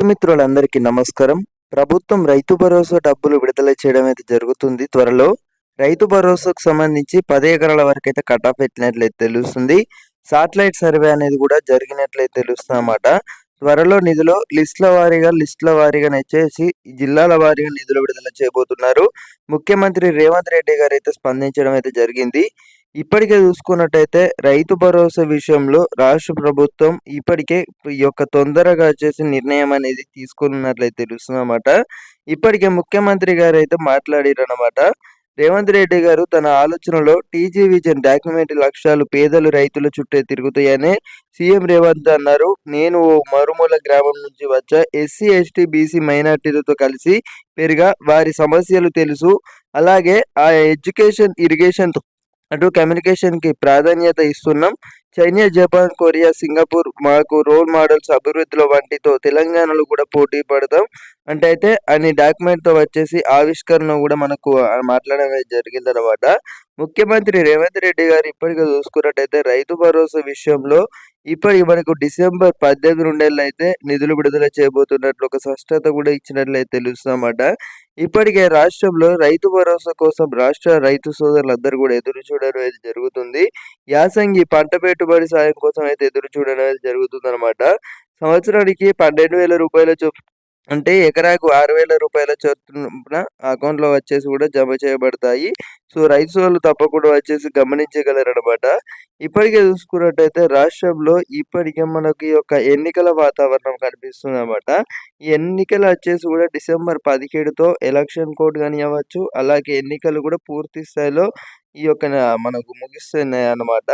మిత్రులందరికీ నమస్కారం. ప్రభుత్వం రైతు భరోసా డబ్బులు విడుదల చేయడం అయితే జరుగుతుంది త్వరలో. రైతు భరోసాకు సంబంధించి పది ఎకరాల వరకు అయితే కట్ ఆఫ్ పెట్టినట్లయితే తెలుస్తుంది. సాటిలైట్ సర్వే అనేది కూడా జరిగినట్లయితే తెలుస్తుంది అన్నమాట. త్వరలో నిధులు లిస్టుల వారీగా లిస్టుల వారీగా వచ్చేసి జిల్లాల వారీగా నిధులు విడుదల చేయబోతున్నారు. ముఖ్యమంత్రి రేవంత్ రెడ్డి గారు అయితే స్పందించడం అయితే జరిగింది. ఇప్పటికే చూసుకున్నట్టయితే రైతు భరోసా విషయంలో రాష్ట్ర ప్రభుత్వం ఇప్పటికే ఈ యొక్క తొందరగా చేసే నిర్ణయం అనేది తీసుకున్నట్లయితే తెలుస్తుందన్నమాట. ఇప్పటికే ముఖ్యమంత్రి గారు అయితే మాట్లాడారన్నమాట. రేవంత్ రెడ్డి గారు తన ఆలోచనలో టీజీ విజన్ డాక్యుమెంట్ లక్ష్యాలు పేదలు రైతుల చుట్టే తిరుగుతాయని సీఎం రేవంత్ అన్నారు. నేను ఓ మరుమూల గ్రామం నుంచి వచ్చా. ఎస్సీ ఎస్టీ బీసీ మైనార్టీలతో కలిసి పెరిగా వారి సమస్యలు తెలుసు. అలాగే ఆ ఎడ్యుకేషన్ ఇరిగేషన్ అటు కమ్యూనికేషన్కి ప్రాధాన్యత ఇస్తున్నాం. చైనా జపాన్ కొరియా సింగపూర్ మాకు రోల్ మోడల్స్ అభివృద్ధిలో వంటితో తెలంగాణలో కూడా పోటీ పడతాం అంటే అయితే అన్ని డాక్యుమెంట్తో వచ్చేసి ఆవిష్కరణ కూడా మనకు మాట్లాడడం జరిగిందనమాట ముఖ్యమంత్రి రేవంత్ రెడ్డి గారు ఇప్పటికే చూసుకున్నట్టయితే రైతు భరోసా విషయంలో ఇప్పటికి మనకు డిసెంబర్ పద్దెనిమిది రెండేళ్ళు అయితే నిధులు విడుదల చేయబోతున్నట్లు ఒక స్పష్టత కూడా ఇచ్చినట్లయితే తెలుస్తున్నమాట ఇప్పటికే రాష్ట్రంలో రైతు భరోసా కోసం రాష్ట్ర రైతు సోదరులందరూ కూడా ఎదురు చూడడం అయితే జరుగుతుంది. యాసంగి పంట పెట్టుబడి సాయం కోసం అయితే ఎదురు చూడడం అయితే జరుగుతుంది అనమాట సంవత్సరానికి పన్నెండు వేల రూపాయల చొప్ అంటే ఎకరాకు ఆరు వేల రూపాయల చొప్పున అకౌంట్లో వచ్చేసి కూడా జమ చేయబడతాయి. సో రైతు వాళ్ళు తప్పకుండా వచ్చేసి గమనించగలరనమాట ఇప్పటికే చూసుకున్నట్టయితే రాష్ట్రంలో ఇప్పటికే మనకి ఒక ఎన్నికల వాతావరణం కనిపిస్తుంది అనమాట ఈ ఎన్నికలు వచ్చేసి కూడా డిసెంబర్ పదిహేడుతో ఎలక్షన్ కోడ్ కానివ్వచ్చు అలాగే ఎన్నికలు కూడా పూర్తి స్థాయిలో ఈ యొక్క మనకు ముగిస్తున్నాయి అన్నమాట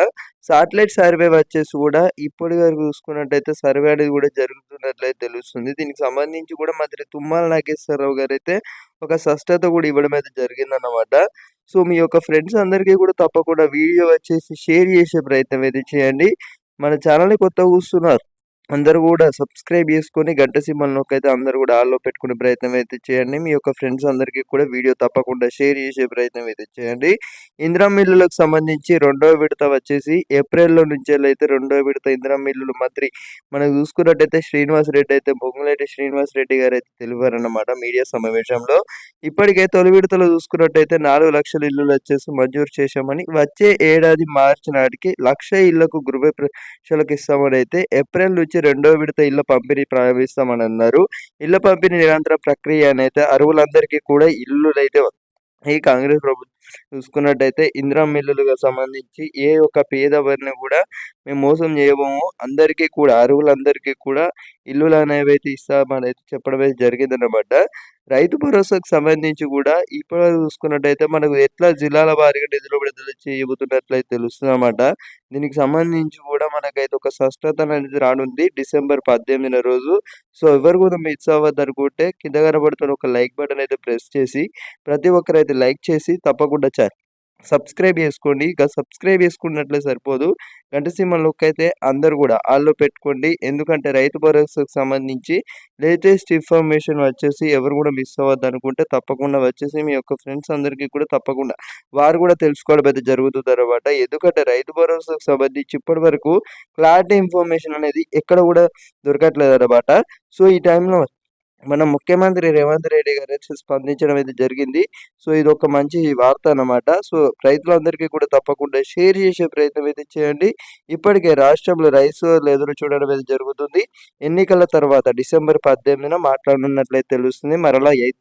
సాటిలైట్ సర్వే వచ్చేసి కూడా ఇప్పటి వరకు చూసుకున్నట్టయితే సర్వే అనేది కూడా జరుగుతున్నట్లయితే తెలుస్తుంది. దీనికి సంబంధించి కూడా మంత్రి తుమ్మల నాగేశ్వరరావు గారు అయితే ఒక స్పష్టత కూడా ఇవ్వడం అయితే జరిగిందన్నమాట. సో మీ యొక్క ఫ్రెండ్స్ అందరికీ కూడా తప్పకుండా వీడియో వచ్చేసి షేర్ చేసే ప్రయత్నం అయితే చేయండి. మన ఛానల్ని కొత్త చూస్తున్నారు అందరూ కూడా సబ్స్క్రైబ్ చేసుకొని గంట సింబల్ నొక్కైతే అందరూ కూడా ఆల్లో పెట్టుకునే ప్రయత్నం అయితే చేయండి. మీ యొక్క ఫ్రెండ్స్ అందరికీ కూడా వీడియో తప్పకుండా షేర్ చేసే ప్రయత్నం అయితే చేయండి. ఇందిరా మిల్లులకు సంబంధించి రెండవ విడత వచ్చేసి ఏప్రిల్లో నుంచి అయితే రెండవ విడత ఇందిరా మిల్లులు మంత్రి మనం చూసుకున్నట్టయితే శ్రీనివాస్ రెడ్డి అయితే బొంగులేటి శ్రీనివాస్ రెడ్డి గారు అయితే తెలివారన్నమాట మీడియా సమావేశంలో. ఇప్పటికే తొలి విడతలో చూసుకున్నట్టయితే నాలుగు లక్షల ఇల్లులు వచ్చేసి మంజూరు చేశామని వచ్చే ఏడాది మార్చి నాటికి లక్ష ఇళ్ళకు గృహ ప్రవేశాలకు ఇస్తామని అయితే ఏప్రిల్ నుంచి రెండో విడత ఇళ్ళ పంపిణీ ప్రారంభిస్తామని అన్నారు. ఇళ్ళ పంపిణీ నిరంతర ప్రక్రియ అయితే అరువులందరికీ కూడా ఇల్లు అయితే ఈ కాంగ్రెస్ ప్రభుత్వం చూసుకున్నట్టయితే ఇందిరా మిల్లులుగా సంబంధించి ఏ ఒక్క పేదవారిని కూడా మేము మోసం చేయబోము. అందరికీ కూడా అరువులందరికీ కూడా ఇల్లులు అనేవి అయితే ఇస్తామని అయితే చెప్పడం అయితే జరిగిందనమాట రైతు భరోసాకు సంబంధించి కూడా ఇప్పుడు చూసుకున్నట్టయితే మనకు ఎట్లా జిల్లాల వారీగా నిధులు విడుదల చేయబోతున్నట్లయితే తెలుస్తుందన్నమాట. దీనికి సంబంధించి మనకైతే ఒక స్పష్టత అనేది రానుంది. డిసెంబర్ పద్దెనిమిదిన రోజు. సో ఎవరు కూడా మిస్ అవ్వద్దు అనుకుంటే కింద కనబడుతున్న ఒక లైక్ బటన్ అయితే ప్రెస్ చేసి ప్రతి ఒక్కరైతే లైక్ చేసి తప్పకుండా చాలు. సబ్స్క్రైబ్ చేసుకోండి. ఇక సబ్స్క్రైబ్ చేసుకున్నట్లే సరిపోదు. గంట లుక్ అయితే అందరు కూడా ఆల్లో పెట్టుకోండి. ఎందుకంటే రైతు భరోసాకు సంబంధించి లేటెస్ట్ ఇన్ఫర్మేషన్ వచ్చేసి ఎవరు కూడా మిస్ అవ్వద్దు అనుకుంటే తప్పకుండా వచ్చేసి మీ యొక్క ఫ్రెండ్స్ అందరికీ కూడా తప్పకుండా వారు కూడా తెలుసుకోవడం అయితే జరుగుతుంది అనమాట ఎందుకంటే రైతు భరోసాకు సంబంధించి ఇప్పటి వరకు క్లారిటీ ఇన్ఫర్మేషన్ అనేది ఎక్కడ కూడా దొరకట్లేదు అనమాట సో ఈ టైంలో మన ముఖ్యమంత్రి రేవంత్ రెడ్డి గారు వచ్చి స్పందించడం అయితే జరిగింది. సో ఇది ఒక మంచి వార్త అనమాట సో రైతులందరికీ కూడా తప్పకుండా షేర్ చేసే ప్రయత్నం అయితే చేయండి. ఇప్పటికే రాష్ట్రంలో రైస్ ఎదురు చూడడం అయితే జరుగుతుంది. ఎన్నికల తర్వాత డిసెంబర్ పద్దెనిమిదిన మాట్లాడనున్నట్లయితే తెలుస్తుంది. మరలా ఎయిత్